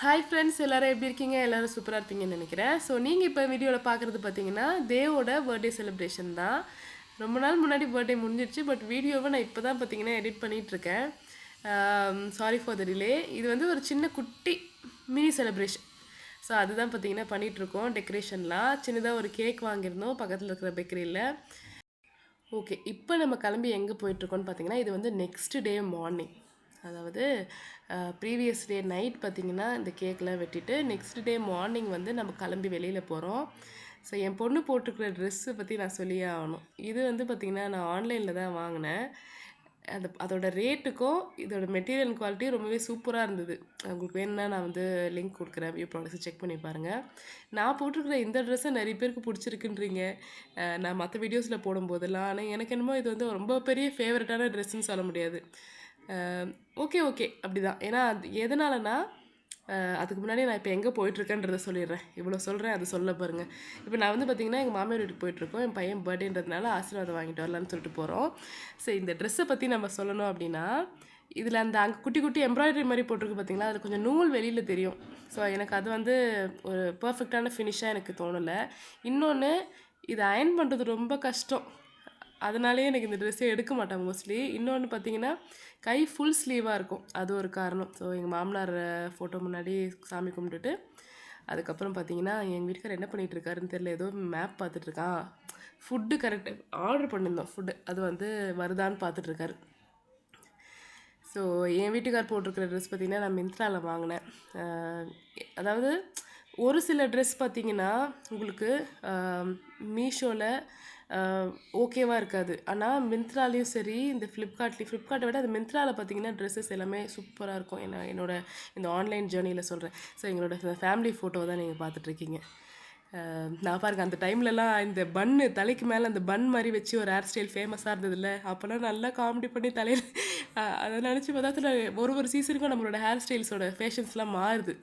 Hi friends எல்லாரும் எப்படி இருக்கீங்க? எல்லோரும் சூப்பராக இருப்பீங்கன்னு நினைக்கிறேன். ஸோ நீங்கள் இப்போ வீடியோவில் பார்க்குறது பார்த்தீங்கன்னா தேவோட பர்த்டே செலிப்ரேஷன் தான். ரொம்ப நாள் முன்னாடி பர்த்டே முடிஞ்சிருச்சு பட் வீடியோவை நான் இப்போ தான் பார்த்தீங்கன்னா எடிட் பண்ணிகிட்ருக்கேன் sorry um, for the delay இது வந்து ஒரு சின்ன குட்டி மினி செலிப்ரேஷன் ஸோ அதுதான் பார்த்தீங்கன்னா பண்ணிகிட்ருக்கோம் டெக்கரேஷன்லாம் சின்னதாக ஒரு கேக் வாங்கியிருந்தோம் பக்கத்தில் இருக்கிற பேக்கரியில் ஓகே இப்போ நம்ம கிளம்பி எங்கே போயிட்டுருக்கோன்னு பார்த்தீங்கன்னா இது வந்து நெக்ஸ்ட் டே மார்னிங் அதாவது ப்ரீவியஸ் டே நைட் பார்த்திங்கன்னா இந்த கேக்கெலாம் வெட்டிட்டு நெக்ஸ்ட் டே மார்னிங் வந்து நம்ம கிளம்பி வெளியில் போகிறோம் ஸோ என் பொண்ணு போட்டிருக்கிற ட்ரெஸ்ஸை பற்றி நான் சொல்லியே ஆகணும். இது வந்து பார்த்திங்கன்னா நான் ஆன்லைனில் தான் வாங்கினேன். அந்த அதோட ரேட்டுக்கும் இதோட மெட்டீரியல் குவாலிட்டியும் ரொம்பவே சூப்பராக இருந்தது. உங்களுக்கு வேணும்னா நான் வந்து லிங்க் கொடுக்குறேன். வியூ ப்ராடக்ட்ஸ் செக் பண்ணி பாருங்கள் நான் போட்டிருக்கிற இந்த ட்ரெஸ்ஸை நிறைய பேருக்கு பிடிச்சிருக்குன்றீங்க. நான் மற்ற வீடியோஸில் போடும்போதெல்லாம் ஆனால் எனக்கு என்னமோ இது வந்து ரொம்ப பெரிய ஃபேவரட்டான ட்ரெஸ்ஸுன்னு சொல்ல முடியாது. ஓகே ஓகே அப்படி தான் ஏன்னா அது எதனாலனா அதுக்கு முன்னாடி நான் இப்போ எங்கே போயிட்டுருக்கேன்றதை சொல்லிடுறேன். இவ்வளோ சொல்கிறேன் அது சொல்ல பாருங்க. இப்போ நான் வந்து பார்த்திங்கன்னா எங்கள் மாமியார் வீட்டுக்கு போயிட்டுருக்கோம். என் பையன் பர்த்டேன்றதுனால ஆசீர்வாதம் வாங்கிட்டு வரலான்னு சொல்லிட்டு போகிறோம் ஸோ இந்த ட்ரெஸ்ஸை பற்றி நம்ம சொல்லணும் அப்படின்னா இதில் அந்த அங்கே குட்டி குட்டி எம்ப்ராய்டரி மாதிரி போட்டிருக்கு பார்த்தீங்களா அது கொஞ்சம் நூல் வெளியில் தெரியும். ஸோ எனக்கு அது வந்து ஒரு பர்ஃபெக்டான ஃபினிஷாக எனக்கு தோணலை. இன்னொன்று இதை அயன் பண்ணுறது ரொம்ப கஷ்டம். அதனாலேயே எனக்கு இந்த ட்ரெஸ்ஸே எடுக்க மாட்டேன் மோஸ்ட்லி இன்னொன்று பார்த்தீங்கன்னா கை ஃபுல் ஸ்லீவாக இருக்கும். அது ஒரு காரணம். ஸோ எங்கள் மாமனார் ஃபோட்டோ முன்னாடி சாமி கும்பிட்டுட்டு அதுக்கப்புறம் பார்த்தீங்கன்னா எங்கள் வீட்டுக்கார் என்ன பண்ணிகிட்டு இருக்காருன்னு தெரியல. ஏதோ மேப் பார்த்துட்ருக்கான் ஃபுட்டு கரெக்டு ஆர்டர் பண்ணியிருந்தோம். ஃபுட்டு அது வந்து வருதான்னு பார்த்துட்ருக்காரு ஸோ என் வீட்டுக்கார் போட்டிருக்கிற ட்ரெஸ் பார்த்தீங்கன்னா நான் மிந்த்ராவில் வாங்கினேன். அதாவது ஒரு சில ட்ரெஸ் பார்த்தீங்கன்னா உங்களுக்கு மீஷோவில் ஓகேவாக இருக்காது. ஆனால் மிந்த்ராலையும் சரி இந்த ஃப்ளிப்கார்ட்லேயும் ஃப்ளிப்கார்ட்டை விட அது மிந்த்ராவில் பார்த்தீங்கன்னா ட்ரெஸ்ஸஸ் எல்லாமே சூப்பராக இருக்கும். என்ன என்னோட இந்த ஆன்லைன் ஜேர்னியில் சொல்கிறேன் ஸோ எங்களோட ஃபேமிலி ஃபோட்டோ தான் நீங்கள் பார்த்துட்ருக்கீங்க நான் பாருங்க அந்த டைம்லலாம் இந்த பன்னு தலைக்கு மேலே அந்த பன் மாதிரி வச்சு ஒரு ஹேர் ஸ்டைல் ஃபேமஸாக இருந்ததில்ல அப்போல்லாம் நல்லா காமெடி பண்ணி தலையில் அதை நினச்சி பார்த்தா ஒரு ஒரு சீசனுக்கும் நம்மளோட ஹேர் ஸ்டைல்ஸோட ஃபேஷன்ஸ்லாம் மாறுது.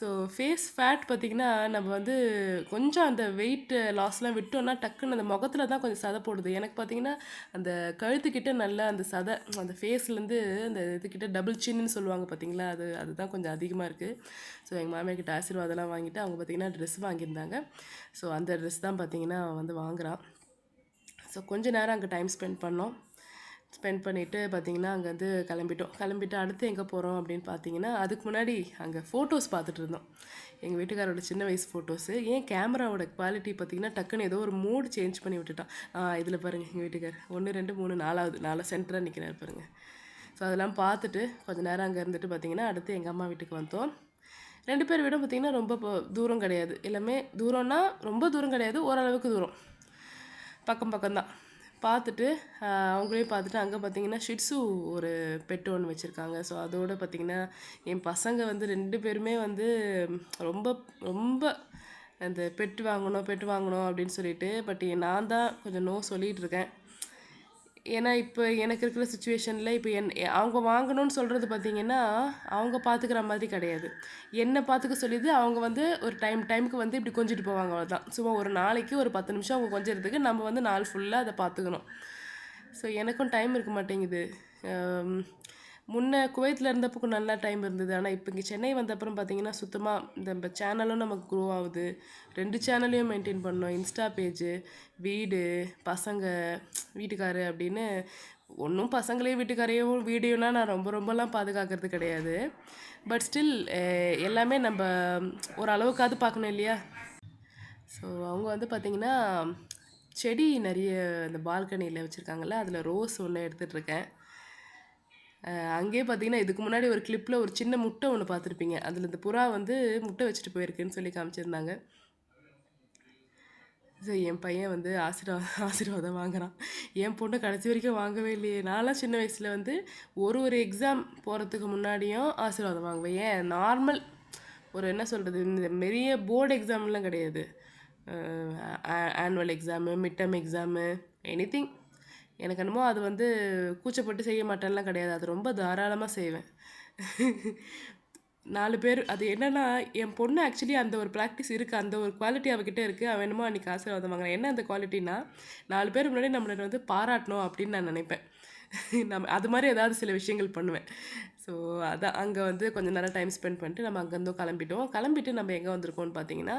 ஸோ ஃபேஸ் ஃபேட் பார்த்திங்கன்னா நம்ம வந்து கொஞ்சம் அந்த வெயிட் லாஸ்லாம் விட்டோம்னா டக்குன்னு அந்த முகத்தில் தான் கொஞ்சம் சதை போடுது. எனக்கு பார்த்திங்கன்னா அந்த கழுத்துக்கிட்ட நல்லா அந்த சதை அந்த ஃபேஸ்லேருந்து அந்த இதுக்கிட்ட டபுள் சின்னு சொல்லுவாங்க பார்த்தீங்களா அது அதுதான் கொஞ்சம் அதிகமாக இருக்குது ஸோ எங்கள் மாமியார் கிட்ட ஆசீர்வாதம்லாம் வாங்கிட்டு அவங்க பார்த்திங்கன்னா ட்ரெஸ் வாங்கியிருந்தாங்க. ஸோ அந்த ட்ரெஸ் தான் பார்த்திங்கன்னா வந்து வாங்குகிறான் ஸோ கொஞ்ச நேரம் அங்கே டைம் ஸ்பெண்ட் பண்ணோம். ஸ்பெண்ட் பண்ணிவிட்டு பார்த்தீங்கன்னா அங்கே வந்து கிளம்பிட்டோம். கிளம்பிட்டு அடுத்து எங்கே போகிறோம் அப்படின்னு பார்த்தீங்கன்னா அதுக்கு முன்னாடி அங்கே ஃபோட்டோஸ் பார்த்துட்டு இருந்தோம். எங்கள் வீட்டுக்காரோட சின்ன வயசு ஃபோட்டோஸு ஏன் கேமராவோட குவாலிட்டி பார்த்திங்கன்னா டக்குன்னு ஏதோ ஒரு மூடு சேஞ்ச் பண்ணி விட்டுட்டான். இதில் பாருங்கள் எங்கள் வீட்டுக்கார். ஒன்று ரெண்டு மூணு நாலாவது. நாலு சென்டராக நிற்கிறார் பாருங்கள் ஸோ அதெல்லாம் பார்த்துட்டு கொஞ்சம் நேரம் அங்கே இருந்துட்டு பார்த்தீங்கன்னா அடுத்து எங்கள் அம்மா வீட்டுக்கு வந்தோம். ரெண்டு பேர் வீடும் பார்த்திங்கன்னா ரொம்ப தூரம் கிடையாது. எல்லாமே தூரம்னா ரொம்ப தூரம் கிடையாது ஓரளவுக்கு தூரம். பக்கம் பக்கம்தான். பார்த்துட்டு அவங்களையும் பார்த்துட்டு அங்கே பார்த்தீங்கன்னா ஷிட்ஸு ஒரு பெட்டு ஒன்று வச்சுருக்காங்க. ஸோ அதோடு பார்த்தீங்கன்னா என் பசங்க வந்து ரெண்டு பேருமே வந்து ரொம்ப ரொம்ப அந்த பெட்டு வாங்கணும் பெட்டு வாங்கணும் அப்படின்னு சொல்லிட்டு பட் நான் தான் கொஞ்சம் நோ சொல்லிகிட்டு இருக்கேன். ஏன்னா இப்போ எனக்கு இருக்கிற சுச்சுவேஷனில் இப்போ என் அவங்க வாங்கணும்னு சொல்கிறது பார்த்தீங்கன்னா அவங்க பார்த்துக்கிற மாதிரி கிடையாது. என்னை பார்த்துக்க சொல்லிது அவங்க வந்து ஒரு டைம் டைமுக்கு வந்து இப்படி கொஞ்சிட்டு போவாங்க அவ்வளோதான் சும்மா ஒரு நாளைக்கு ஒரு பத்து நிமிஷம் அவங்க கொஞ்சிறதுக்கு நம்ம வந்து நாள் ஃபுல்லாக அதை பார்த்துக்கணும் ஸோ எனக்கும் டைம் இருக்க மாட்டேங்குது. முன்ன குவைத்தில் இருந்தப்போ நல்லா டைம் இருந்தது. ஆனால் இப்போ இங்கே சென்னை வந்த அப்புறம் பார்த்தீங்கன்னா சுத்தமாக இந்த நம்ம சேனலும் நமக்கு க்ரோ ஆகுது. ரெண்டு சேனலையும் மெயின்டைன் பண்ணோம். இன்ஸ்டா பேஜு வீடு பசங்க வீட்டுக்காரு அப்படின்னு. ஒன்றும் பசங்களையும் வீட்டுக்காரையும் வீடியோலாம் நான் ரொம்ப ரொம்பலாம் பாதுகாக்கிறது கிடையாது. பட் ஸ்டில் எல்லாமே நம்ம ஒரு அளவுக்காவது பார்க்கணும் இல்லையா? ஸோ அவங்க வந்து பார்த்திங்கன்னா செடி நிறைய இந்த பால்கனியில் வச்சுருக்காங்கல்ல அதில் ரோஸ் ஒன்று எடுத்துகிட்ருக்கேன் அங்கேயே பார்த்தீங்கன்னா இதுக்கு முன்னாடி ஒரு கிளிப்பில் ஒரு சின்ன முட்டை ஒன்று பார்த்துருப்பீங்க அதில் இந்த புறா வந்து முட்டை வச்சுட்டு போயிருக்குன்னு சொல்லி காமிச்சிருந்தாங்க. ஸோ என் பையன் வந்து ஆசீர்வாதம் ஆசீர்வாதம் வாங்குறான். என் பொண்ணு கடைசி வரைக்கும் வாங்கவே இல்லையே. நான்லாம் சின்ன வயசில் வந்து ஒரு ஒரு எக்ஸாம் போகிறதுக்கு முன்னாடியும் ஆசீர்வாதம் வாங்குவேன். ஏன்? நார்மல் ஒரு என்ன சொல்கிறது இந்த பெரிய போர்டு எக்ஸாம்லாம் கிடையாது. Annual exam mid term exam anything எனக்கு என்னமோ அது வந்து கூச்சப்பட்டு செய்ய மாட்டேன்லாம் கிடையாது. அது ரொம்ப தாராளமாக செய்வேன். நாலு பேர் அது என்னென்னா என் பொண்ணு ஆக்சுவலி அந்த ஒரு ப்ராக்டிஸ் இருக்குது அந்த ஒரு குவாலிட்டி அவகிட்ட இருக்குது அவன் என்னமோ அன்றைக்கி ஆசீர்வாதம் வாங்குறான் என்ன அந்த குவாலிட்டினா நாலு பேர் முன்னாடி நம்மளை வந்து பாராட்டணும் அப்படின்னு நான் நினைப்பேன். நம்ம அது மாதிரி ஏதாவது சில விஷயங்கள் பண்ணுவேன். ஸோ அதான் அங்கே வந்து கொஞ்சம் நேரம் டைம் ஸ்பெண்ட் பண்ணிட்டு நம்ம அங்கேருந்தும் கிளம்பிட்டோம். கிளம்பிட்டு நம்ம எங்கே வந்திருக்கோம்னு பார்த்தீங்கன்னா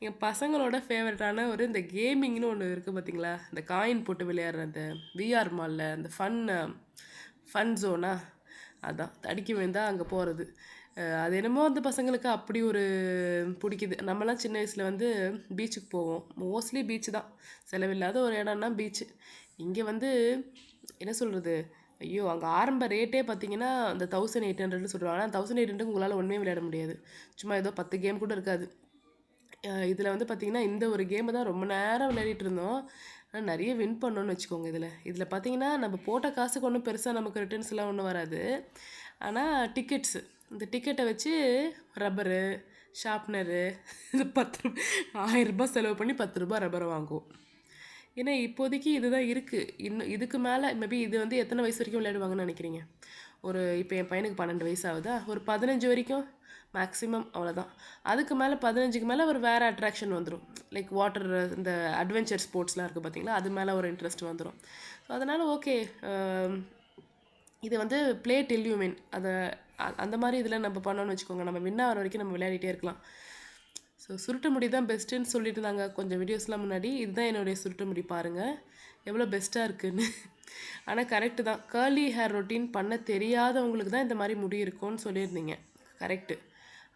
எங்கள் பசங்களோட ஃபேவரட்டான ஒரு இந்த கேமிங்னு ஒன்று இருக்குது பார்த்தீங்களா இந்த காயின் போட்டு விளையாடுற அந்த விஆர் மாலில் அந்த ஃபன் ஃபன் ஜோனா அதான் தடிக்க வேண்டாம் அங்கே போகிறது அது என்னமோ அந்த பசங்களுக்கு அப்படி ஒரு பிடிக்குது. நம்மலாம் சின்ன வயசில் வந்து பீச்சுக்கு போவோம். மோஸ்ட்லி பீச் தான். செலவில்லாத ஒரு இடம்னா பீச்சு இங்கே வந்து என்ன சொல்கிறது ஐயோ அங்கே ஆரம்ப ரேட்டே பார்த்தீங்கன்னா அந்த தௌசண்ட் எயிட் ஹண்ட்ரட்னு சொல்கிறாங்க ஆனால் தௌசண்ட் எயிட் ஹண்ட்ரட் உங்களால் ஒன்றுமே விளையாட முடியாது. சும்மா ஏதோ பத்து கேம் கூட இருக்காது. இதில் வந்து பார்த்திங்கன்னா இந்த ஒரு கேமை தான் ரொம்ப நேரம் விளையாடிட்டு இருந்தோம். ஆனால் நிறைய வின் பண்ணோன்னு வச்சுக்கோங்க இதில். இதில் பார்த்தீங்கன்னா நம்ம போட்ட காசுக்கு ஒன்றும் பெருசாக நமக்கு ரிட்டர்ன்ஸ்லாம் ஒன்றும் வராது. ஆனால் டிக்கெட்ஸு இந்த டிக்கெட்டை வச்சு ரப்பரு ஷார்ப்னரு பத்து ரூபா ஆயிரம் ரூபாய் செலவு பண்ணி பத்து ரூபாய் ரப்பரை வாங்குவோம். ஏன்னா இப்போதைக்கு இதுதான் இருக்குது இன்னும் இதுக்கு மேலே மேபி இது வந்து எத்தனை வயசு வரைக்கும் விளையாடுவாங்கன்னு நினைக்கிறீங்க? ஒரு இப்போ என் பையனுக்கு பன்னெண்டு வயசு ஆகுதா? ஒரு பதினஞ்சு வரைக்கும் மேக்ஸிமம் அவ்வளோதான் அதுக்கு மேலே பதினஞ்சுக்கு மேலே ஒரு வேறு அட்ராக்ஷன் வந்துடும் லைக் வாட்டர் இந்த அட்வென்ச்சர் ஸ்போர்ட்ஸ்லாம் இருக்குது பார்த்தீங்களா அது மேலே ஒரு இன்ட்ரெஸ்ட் வந்துடும் ஸோ அதனால் ஓகே um, இது வந்து ப்ளே டில்யூமின் அதை அந்த மாதிரி இதில் நம்ம பண்ணோன்னு வச்சுக்கோங்க. நம்ம வின் ஆகிற வரைக்கும் நம்ம விளையாடிட்டே இருக்கலாம். ஸோ சுருட்ட முடி தான் பெஸ்ட்டுன்னு சொல்லிட்டு இருந்தாங்க கொஞ்சம் வீடியோஸ்லாம் முன்னாடி. இதுதான் என்னுடைய சுருட்ட முடி பாருங்கள் எவ்வளோ பெஸ்ட்டாக இருக்குதுன்னு ஆனால் கரெக்டு தான். கேர்லி ஹேர் ரொட்டீன் பண்ண தெரியாதவங்களுக்கு தான் இந்த மாதிரி முடி இருக்கும்னு சொல்லியிருந்தீங்க. கரெக்டு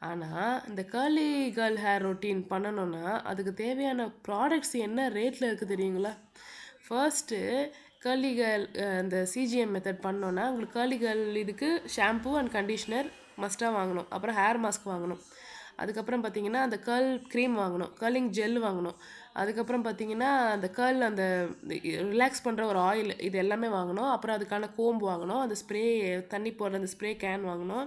ஆனால் இந்த கேர்லி கேர்ள் ஹேர் ரொட்டீன் பண்ணணும்னா அதுக்கு தேவையான ப்ராடக்ட்ஸ் என்ன ரேட்டில் இருக்குது தெரியுங்களா? ஃபர்ஸ்ட்டு கேர்லி கேர்ள் அந்த சிஜிஎம் மெத்தட் பண்ணோன்னா உங்களுக்கு கேர்லி கேர்ள் இதுக்கு ஷாம்பு அண்ட் கண்டிஷ்னர் மஸ்ட்டாக வாங்கணும். அப்புறம் ஹேர் மாஸ்க் வாங்கணும். அதுக்கப்புறம் பார்த்தீங்கன்னா அந்த கேர்ள் க்ரீம் வாங்கணும் கேர்லிங் ஜெல் வாங்கணும். அதுக்கப்புறம் பார்த்தீங்கன்னா அந்த கேர்ள் அந்த ரிலாக்ஸ் பண்ணுற ஒரு ஆயில் இது எல்லாமே வாங்கணும். அப்புறம் அதுக்கான கோம்பு வாங்கணும். அந்த ஸ்ப்ரே தண்ணி போடுற அந்த ஸ்ப்ரே கேன் வாங்கணும்.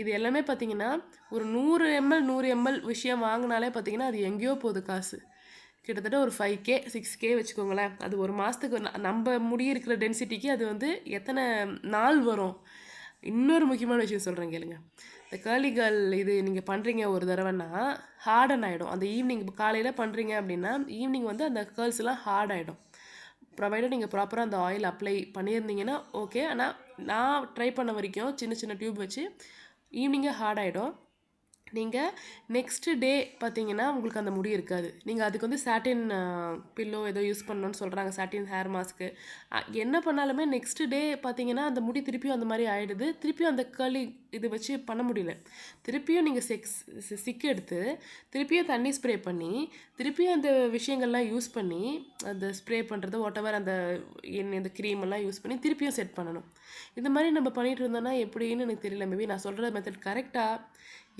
இது எல்லாமே பார்த்தீங்கன்னா ஒரு நூறு எம்எல் நூறு எம்எல் விஷயம் வாங்கினாலே பார்த்தீங்கன்னா அது எங்கேயோ போகுது காசு. கிட்டத்தட்ட ஒரு ஃபைவ் கே சிக்ஸ் கே வச்சுக்கோங்களேன். அது ஒரு மாதத்துக்கு நம்ம முடி இருக்கிற டென்சிட்டிக்கு அது வந்து எத்தனை நாள் வரும்? இன்னொரு முக்கியமான விஷயம் சொல்கிறேன் கேளுங்க. இந்த கேர்லி கேர்ள் இது நீங்கள் பண்ணுறீங்க ஒரு தடவைன்னா ஹார்டன் ஆகிடும் அந்த ஈவினிங் இப்போ காலையில் பண்ணுறீங்க அப்படின்னா ஈவினிங் வந்து அந்த கேர்ள்ஸ்லாம் ஹார்ட் ஆகிடும் ப்ரொவைடட் நீங்கள் ப்ராப்பராக அந்த ஆயில் அப்ளை பண்ணியிருந்தீங்கன்னா ஓகே ஆனால் நான் ட்ரை பண்ண வரைக்கும் சின்ன சின்ன டியூப் வச்சு ஈவினிங்கே ஹார்ட் ஆகிடும் நீங்கள் நெக்ஸ்ட்டு டே பார்த்தீங்கன்னா உங்களுக்கு அந்த முடி இருக்காது. நீங்கள் அதுக்கு வந்து சாட்டின் பில்லோ ஏதோ யூஸ் பண்ணணும்னு சொல்கிறாங்க சாட்டின் ஹேர் மாஸ்க்கு என்ன பண்ணாலுமே நெக்ஸ்ட் டே பார்த்தீங்கன்னா அந்த முடி திருப்பியும் அந்த மாதிரி ஆகிடுது திருப்பியும் அந்த களி இது வச்சு பண்ண முடியல. திருப்பியும் நீங்கள் செக்ஸ் சிக்கு எடுத்து திருப்பியும் தண்ணி ஸ்ப்ரே பண்ணி திருப்பியும் அந்த விஷயங்கள்லாம் யூஸ் பண்ணி அந்த ஸ்ப்ரே பண்ணுறது வாட் அந்த என்ன இந்த க்ரீம் எல்லாம் யூஸ் பண்ணி திருப்பியும் செட் பண்ணணும். இந்த மாதிரி நம்ம பண்ணிட்டு இருந்தோம்னா எப்படின்னு எனக்கு தெரியல. மேபி நான் சொல்கிற மெத்தட் கரெக்டாக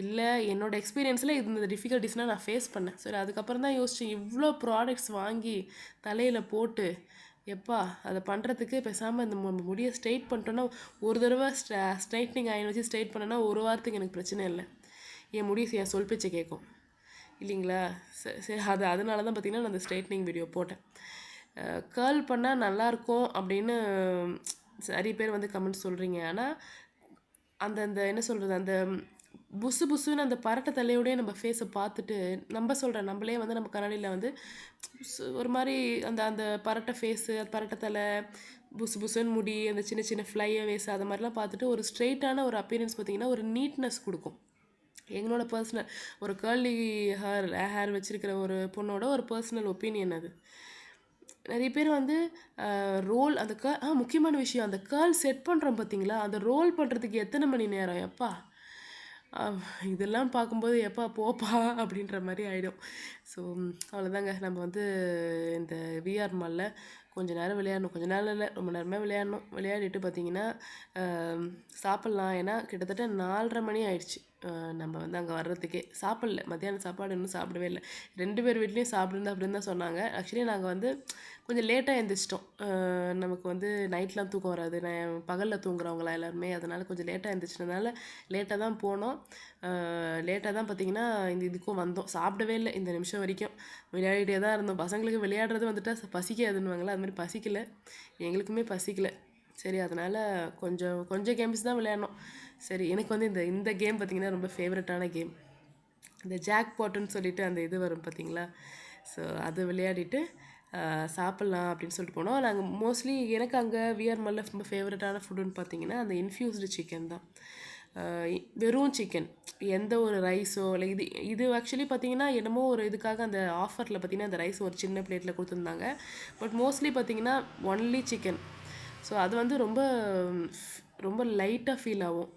இல்லை என்னோடய எக்ஸ்பீரியன்ஸில் இந்த டிஃபிகல்ட்டிஸ்னால் நான் ஃபேஸ் பண்ணேன். சரி அதுக்கப்புறம் தான் யோசித்தேன் இவ்வளோ ப்ராடக்ட்ஸ் வாங்கி தலையில் போட்டு எப்பா அதை பண்ணுறதுக்கு பேசாமல் இந்த முடியை ஸ்ட்ரைட் பண்ணிட்டோன்னா ஒரு தடவை ஸ்ட்ரைட்னிங் ஆயின் வச்சு ஸ்ட்ரைட் பண்ணோன்னா ஒரு வாரத்துக்கு எனக்கு பிரச்சனை இல்லை. என் முடி என் சொல் பேச்சை கேட்கும் இல்லைங்களா? சரி சரி அது அதனால தான் பார்த்தீங்கன்னா நான் அந்த ஸ்ட்ரைட்னிங் வீடியோ போட்டேன். கேர்ள் பண்ணால் நல்லாயிருக்கும் அப்படின்னு நிறைய பேர் வந்து கமெண்ட் சொல்கிறீங்க ஆனால் அந்த அந்த என்ன சொல்கிறது அந்த புசு புசுன்னு அந்த பரட்டை தலையோடய நம்ம ஃபேஸை பார்த்துட்டு நம்ம சொல்கிற நம்மளே வந்து நம்ம கண்ணாடியில் வந்து ஒரு மாதிரி அந்த அந்த பரட்டை ஃபேஸு பரட்டை தலை புசு புசுன்னு முடி அந்த சின்ன சின்ன ஃப்ளை வேஸ் அது மாதிரிலாம் பார்த்துட்டு ஒரு ஸ்ட்ரெயிட்டான ஒரு அப்பியரன்ஸ் பார்த்தீங்கன்னா ஒரு நீட்னஸ் கொடுக்கும். எங்களோட பர்சனல் ஒரு கேர்லி ஹேர் ஹேர் வச்சிருக்கிற ஒரு பொண்ணோட ஒரு பர்சனல் ஒப்பீனியன் அது. நிறைய பேர் வந்து ரோல் அந்த க ஆ முக்கியமான விஷயம் அந்த கேர்ள் செட் பண்ணுறோம் பார்த்தீங்களா? அந்த ரோல் பண்ணுறதுக்கு எத்தனை மணி நேரம்? எப்பா? இதெல்லாம் பார்க்கும்போது எப்பா போப்பா அப்படின்ற மாதிரி ஆகிடும் ஸோ அவ்வளோதாங்க நம்ம வந்து இந்த விஆர் மாலில் கொஞ்ச நேரம் விளையாடணும். கொஞ்ச நேரம் இல்லை ரொம்ப நேரமே விளையாடணும். விளையாடிட்டு பார்த்தீங்கன்னா சாப்பிட்லாம். ஏன்னா கிட்டத்தட்ட நாலரை மணி ஆயிடுச்சு. நம்ம வந்து அங்கே வர்றதுக்கே. சாப்பிடல. மத்தியானம் சாப்பாடு இன்னும் சாப்பிடவே இல்லை. ரெண்டு பேர் வீட்லேயும் சாப்பிடுங்க அப்படின்னு தான் சொன்னாங்க. ஆக்சுவலி நாங்கள் வந்து கொஞ்சம் லேட்டாக எழுந்திரிச்சிட்டோம் நமக்கு வந்து நைட்லாம் தூக்கம் வராது. நான் பகலில் தூங்குறவங்களா எல்லாருமே அதனால் கொஞ்சம் லேட்டாக எழுந்திரிச்சதுனால லேட்டாக தான் போனோம். லேட்டாக தான் பார்த்தீங்கன்னா இந்த இதுக்கும் வந்தோம். சாப்பிடவே இல்லை. இந்த நிமிஷம் வரைக்கும் விளையாடிட்டே தான் இருந்தோம். பசங்களுக்கு விளையாடுறது வந்துட்டா ச- பசிக்காதுன்னுவாங்களா? அது மாதிரி பசிக்கலை. எங்களுக்குமே பசிக்கலை. சரி அதனால் கொஞ்சம் கொஞ்சம் கேம்ஸ் தான் விளையாடணும். சரி எனக்கு வந்து இந்த இந்த கேம் பார்த்தீங்கன்னா ரொம்ப ஃபேவரட்டான கேம் இந்த ஜாக் பாட்டுன்னு சொல்லிட்டு அந்த இது வரும் பார்த்தீங்களா? ஸோ அது விளையாடிட்டு சாப்பிட்லாம் அப்படின்னு சொல்லிட்டு போனோம். நாங்கள் மோஸ்ட்லி எனக்கு அங்கே விஆர் மல்ல ரொம்ப ஃபேவரட்டான ஃபுட்டுன்னு பார்த்தீங்கன்னா அந்த இன்ஃப்யூஸ்டு சிக்கன் தான். வெறும் சிக்கன் எந்த ஒரு ரைஸோ இல்லை இது இது ஆக்சுவலி பார்த்தீங்கன்னா என்னமோ ஒரு இதுக்காக அந்த ஆஃபரில் பார்த்தீங்கன்னா அந்த ரைஸ் ஒரு சின்ன பிளேட்டில் கொடுத்துருந்தாங்க. பட் மோஸ்ட்லி பார்த்தீங்கன்னா ஒன்லி சிக்கன் ஸோ அது வந்து ரொம்ப ரொம்ப லைட்டாக ஃபீல் ஆகும்.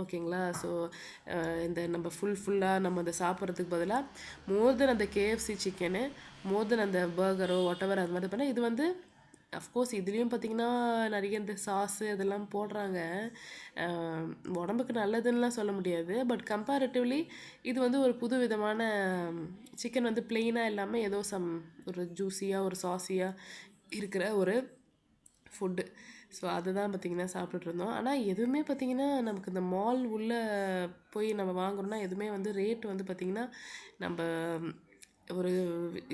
ஓகேங்களா ஸோ இந்த நம்ம ஃபுல் ஃபுல்லாக நம்ம அதை சாப்பிட்றதுக்கு பதிலாக மோர் தென் அந்த கேஎஃப்சி சிக்கனு மோர் தென் அந்த பர்கரோ ஒட்டவர் அது மாதிரி பண்ணால் இது வந்து அஃப்கோர்ஸ் இதுலேயும் பார்த்தீங்கன்னா நிறைய இந்த சாஸு அதெல்லாம் போடுறாங்க. உடம்புக்கு நல்லதுன்னுலாம் சொல்ல முடியாது. பட் கம்பேரிட்டிவ்லி இது வந்து ஒரு புது விதமான சிக்கன் வந்து பிளெயினாக இல்லாமல் ஏதோ சம் ஒரு ஜூஸியாக ஒரு சாஸியாக இருக்கிற ஒரு ஃபுட்டு ஸோ அதுதான் பார்த்தீங்கன்னா சாப்பிட்டுட்டு இருந்தோம் ஆனால் எதுவுமே பார்த்திங்கன்னா நமக்கு இந்த மால் உள்ளே போய் நம்ம வாங்குறோம்னா எதுவுமே வந்து ரேட் வந்து பார்த்திங்கன்னா நம்ம ஒரு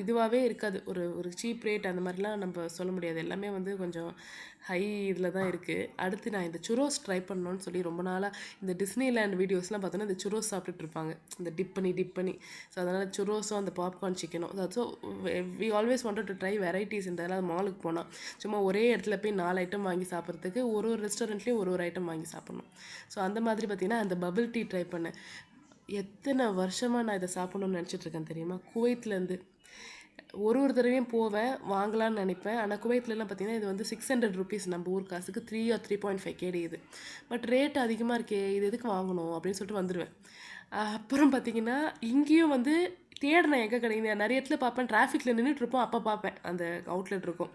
இதுவாகவே இருக்காது. ஒரு ஒரு சீப் ரேட் அந்த மாதிரிலாம் நம்ம சொல்ல முடியாது. எல்லாமே வந்து கொஞ்சம் ஹை இதில் தான் இருக்குது அடுத்து நான் இந்த சுரோஸ் ட்ரை பண்ணணும்னு சொல்லி ரொம்ப நாளாக இந்த டிஸ்னிலேண்ட் வீடியோஸ்லாம் பார்த்தோன்னா இந்த சுரோஸ் சாப்பிட்டுட்டு இருப்பாங்க. இந்த டிப் பண்ணி டிப் பண்ணி. ஸோ அதனால் சுரோஸும் அந்த பாப்கார்ன் சிக்கனும் so we always wanted to try varieties இந்த எல்லாம் மாலுக்கு போனால் சும்மா ஒரே இடத்துல போய் நாலு ஐட்டம் வாங்கி சாப்பிட்றதுக்கு ஒரு ஒரு ரெஸ்டாரண்ட்லேயும் ஒரு ஒரு ஐட்டம் வாங்கி சாப்பிட்ணும். ஸோ அந்த மாதிரி பார்த்தீங்கன்னா அந்த பபிள் டீ ட்ரை பண்ணேன். எத்தனை வருஷமாக நான் இதை சாப்பிடணும்னு நினச்சிட்ருக்கேன் தெரியுமா? குவைத்துலேருந்து. ஒரு ஒரு தடவையும் போவேன் வாங்கலான்னு நினைப்பேன். ஆனால் குவைத்துலலாம் பார்த்தீங்கன்னா இது வந்து சிக்ஸ் ஹண்ட்ரட் ருபீஸ் நம்ம ஊர் காசுக்கு three or three point five KD இது. பட் ரேட் அதிகமாக இருக்கே இது எதுக்கு வாங்கணும்? அப்படின்னு சொல்லிட்டு வந்துடுவேன் அப்புறம் பார்த்தீங்கன்னா இங்கேயும் வந்து தேடினேன் எங்கே கிடைக்குது நிறைய இடத்துல பார்ப்பேன் டிராஃபிக்கில் நின்றுட்டு இருப்போம் அப்போ பார்ப்பேன். அந்த அவுட்லெட் இருக்கும்.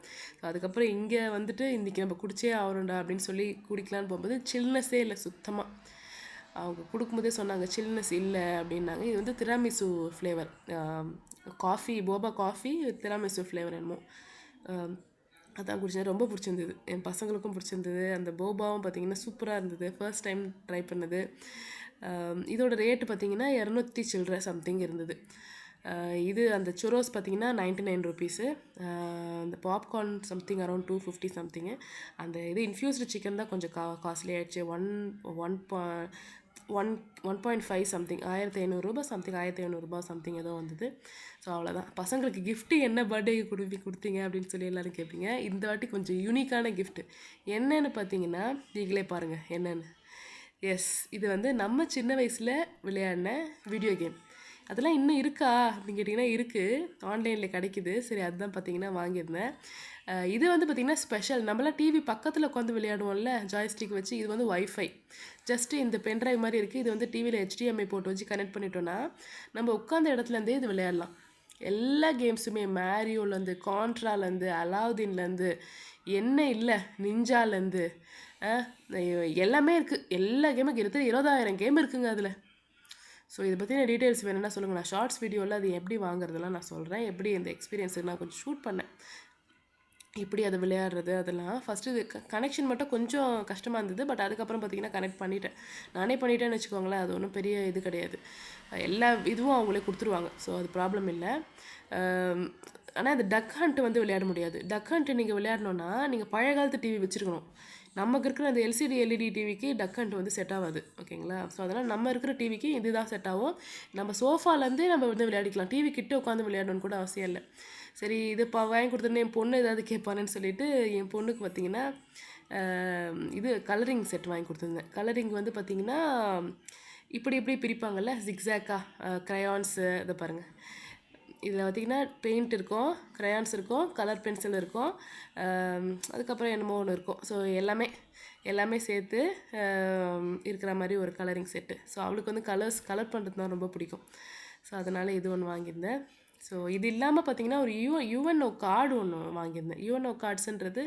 அதுக்கப்புறம் இங்கே வந்துட்டு இன்றைக்கி நம்ம குடிச்சே ஆகணும்டா அப்படின்னு சொல்லி குடிக்கலான்னு போகும்போது சில்னஸே இல்லை சுத்தமாக அவங்க கொடுக்கும்போதே சொன்னாங்க சில்னஸ் இல்லை அப்படின்னாங்க. இது வந்து tiramisu flavour coffee boba coffee tiramisu flavour என்னமோ. அதான் குடிச்சேன். ரொம்ப பிடிச்சிருந்தது. என் பசங்களுக்கும் பிடிச்சிருந்தது. அந்த போபாவும் பார்த்தீங்கன்னா சூப்பராக இருந்தது. ஃபர்ஸ்ட் டைம் ட்ரை பண்ணது. இதோட ரேட்டு பார்த்தீங்கன்னா இரநூத்தி சில்லற சம்திங் இருந்தது. இது அந்த சுரோஸ் பார்த்தீங்கன்னா நைன்ட்டி நைன் ருபீஸு அந்த popcorn something around two fifty something அந்த இது இன்ஃப்யூஸ்டு சிக்கன் தான் கொஞ்சம் கா காஸ்ட்லி ஆயிடுச்சு. One one one one point five something ஆயிரத்தி ஐநூறுரூபா சம்திங் ஆயிரத்தி ஐநூறுரூபா சம்திங் ஏதோ வந்தது. ஸோ அவ்வளோதான் பசங்களுக்கு கிஃப்ட்டு என்ன பர்த்டேக்கு கொடுப்பி கொடுத்தீங்க அப்படின்னு சொல்லி எல்லோரும் கேட்பீங்க இந்த வாட்டி கொஞ்சம் யூனிக்கான கிஃப்ட்டு என்னென்னு பார்த்தீங்கன்னா நீங்களே பாருங்கள் என்னென்னு. எஸ் இது வந்து நம்ம சின்ன வயசில் விளையாடின வீடியோ கேம் அதெல்லாம் இன்னும் இருக்கா? அப்படின்னு கேட்டிங்கன்னா இருக்குது ஆன்லைனில் கிடைக்குது. சரி அதுதான் பார்த்தீங்கன்னா வாங்கியிருந்தேன். இது வந்து பார்த்திங்கன்னா ஸ்பெஷல். நம்மளாம் டிவி பக்கத்தில் உட்காந்து விளையாடுவோம்ல ஜாய்ஸ்டிக் வச்சு இது வந்து ஒய்ஃபை ஜஸ்ட்டு இந்த பென்ட்ரைவ் மாதிரி இருக்குது இது வந்து டிவியில் ஹெச்டிஎம்ஐ போட்டு வச்சு கனெக்ட் பண்ணிட்டோன்னா நம்ம உட்காந்த இடத்துலேருந்தே இது விளையாடலாம். எல்லா கேம்ஸுமே மேரியோலேருந்து கான்ட்ராலேருந்து அலாவுதீன்லேருந்து என்ன இல்லை நிஞ்சாலேருந்து எல்லாமே இருக்குது எல்லா கேமும் கிட்டத்தட்ட இருபதாயிரம் கேம் இருக்குங்க அதில். ஸோ இதை பற்றின டீட்டெயில்ஸ் வேணும்னா சொல்லுங்கள் நான் ஷார்ட்ஸ் வீடியோவில் அது எப்படி வாங்குறதெல்லாம் நான் சொல்கிறேன் எப்படி இந்த எக்ஸ்பீரியன்ஸ் நான் கொஞ்சம் ஷூட் பண்ணேன். எப்படி அதை விளையாடுறது அதெல்லாம். ஃபஸ்ட்டு இது கனெக்ஷன் மட்டும் கொஞ்சம் கஷ்டமாக இருந்தது. பட் அதுக்கப்புறம் பார்த்தீங்கன்னா கனெக்ட் பண்ணிட்டேன். நானே பண்ணிட்டேன்னு வச்சுக்கோங்களேன். அது ஒன்றும் பெரிய இது கிடையாது. எல்லா இதுவும் அவங்களே கொடுத்துருவாங்க. ஸோ அது ப்ராப்ளம் இல்லை. ஆனால் இந்த டக் ஹண்ட் வந்து விளையாட முடியாது. டக் ஹண்ட் நீங்கள் விளையாடணுன்னா நீங்கள் பழைய காலத்து டிவி வச்சுருக்கணும். நமக்கு இருக்கிற அந்த எல்சிடி எல்இடி டிவிக்கு டக்கண்ட் வந்து செட் ஆகாது ஓகேங்களா ஸோ அதனால் நம்ம இருக்கிற டிவிக்கு இதுதான் செட் ஆகும். நம்ம சோஃபாலேருந்தே நம்ம வந்து விளையாடிக்கலாம். டிவி கிட்ட உட்காந்து விளையாடணும்னு கூட அவசியம் இல்லை. சரி இது பா வாங்கி கொடுத்துருந்தேன் என் பொண்ணு ஏதாவது கேட்பானேன்னு சொல்லிட்டு என் பொண்ணுக்கு பார்த்தீங்கன்னா இது கலரிங் செட் வாங்கி கொடுத்துருந்தேன். கலரிங் வந்து பார்த்தீங்கன்னா இப்படி இப்படி பிரிப்பாங்கல்ல ஜிக்ஸாக்கா க்ரையான்ஸு இதை பாருங்கள் இதில் பார்த்தீங்கன்னா பெயிண்ட் இருக்கும் க்ரையான்ஸ் இருக்கும் கலர் பென்சில் இருக்கும் அதுக்கப்புறம் என்னமோ ஒன்று இருக்கும். ஸோ எல்லாமே எல்லாமே சேர்த்து இருக்கிற மாதிரி ஒரு கலரிங் செட்டு ஸோ அவளுக்கு வந்து கலர்ஸ் கலர் பண்ணுறது தான் ரொம்ப பிடிக்கும். ஸோ அதனால் இது ஒன்று வாங்கியிருந்தேன். ஸோ இது இல்லாமல் பார்த்தீங்கன்னா ஒரு யூ யூஎன்ஓ கார்டு ஒன்று வாங்கியிருந்தேன். யூஎன்ஓ கார்ட்ஸுன்றது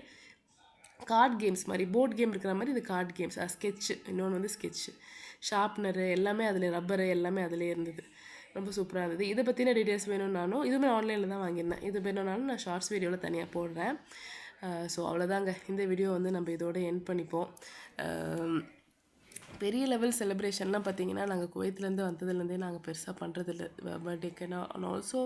கார்ட் கேம்ஸ் மாதிரி போர்ட் கேம் இருக்கிற மாதிரி இது கார்ட் கேம்ஸ் ஸ்கெட்ச்சு இன்னொன்று வந்து ஸ்கெட்ச்சு ஷார்ப்னரு எல்லாமே அதில் ரப்பரு எல்லாமே அதிலே இருந்தது. ரொம்ப சூப்பராக இருந்தது. இதை பற்றின டீட்டெயில்ஸ் வேணும்னாலும் இதுவுமே ஆன்லைனில் தான் வாங்கியிருந்தேன். இது வேணும்னாலும் நான் ஷார்ட்ஸ் வீடியோவில் தனியாக போடுறேன். ஸோ அவ்வளோதாங்க இந்த வீடியோ வந்து நம்ம இதோட என் பண்ணிப்போம். பெரிய லெவல் செலிப்ரேஷன்லாம் பார்த்தீங்கன்னா நாங்கள் குவைத்துலேருந்து வந்ததுலேருந்தே நாங்கள் பெருசாக பண்ணுறதில்ல பர்த்டேக்கு நான் also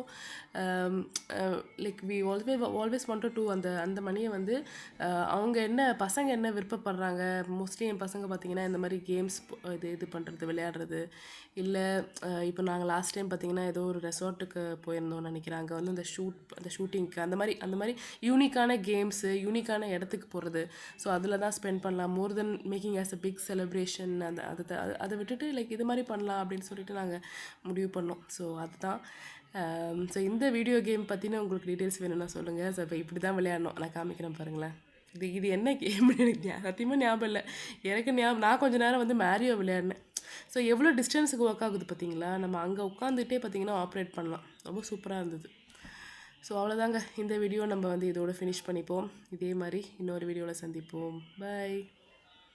like we always um, always uh, wanted to அந்த அந்த மணியை வந்து uh, அவங்க என்ன பசங்க என்ன விருப்பப்படுறாங்க? மோஸ்ட்லி என் பசங்க பார்த்தீங்கன்னா இந்த மாதிரி கேம்ஸ் இது இது பண்ணுறது விளையாடுறது. இல்லை uh, இப்போ நாங்கள் லாஸ்ட் டைம் பார்த்தீங்கன்னா ஏதோ ஒரு ரெசார்ட்டுக்கு போயிருந்தோம்னு நினைக்கிறேன் அங்கே வந்து அந்த ஷூட் அந்த ஷூட்டிங்க்கு அந்த மாதிரி அந்த மாதிரி யூனிக்கான கேம்ஸு யூனிக்கான இடத்துக்கு போகிறது ஸோ அதில் தான் ஸ்பெண்ட் பண்ணலாம். More than making as a big celebration அந்த அதை அதை- அதை விட்டுட்டு லைக் இது மாதிரி பண்ணலாம் அப்படின்னு சொல்லிட்டு நாங்கள் முடிவு பண்ணோம். ஸோ அதுதான். ஸோ இந்த வீடியோ கேம் பற்றின உங்களுக்கு டீட்டெயில்ஸ் வேணும்னா சொல்லுங்கள் ஸோ இப்போ இப்படி தான் விளையாடணும். நான் காமிக்கிறேன் பாருங்களேன். இது இது என்ன கேம்னு எனக்கு சத்தியமாக ஞாபகம் இல்லை. எனக்கு ஞாபகம் நான் கொஞ்ச நேரம் வந்து மேரியோ விளையாடினேன். ஸோ எவ்வளோ டிஸ்டன்ஸுக்கு ஒர்க் ஆகுது பார்த்தீங்களா நம்ம அங்கே உட்காந்துட்டே பார்த்தீங்கன்னா ஆப்ரேட் பண்ணலாம். ரொம்ப சூப்பராக இருந்தது. ஸோ அவ்வளோதாங்க இந்த வீடியோ நம்ம வந்து இதோட ஃபினிஷ் பண்ணிப்போம். இதே மாதிரி இன்னொரு வீடியோவில் சந்திப்போம். பை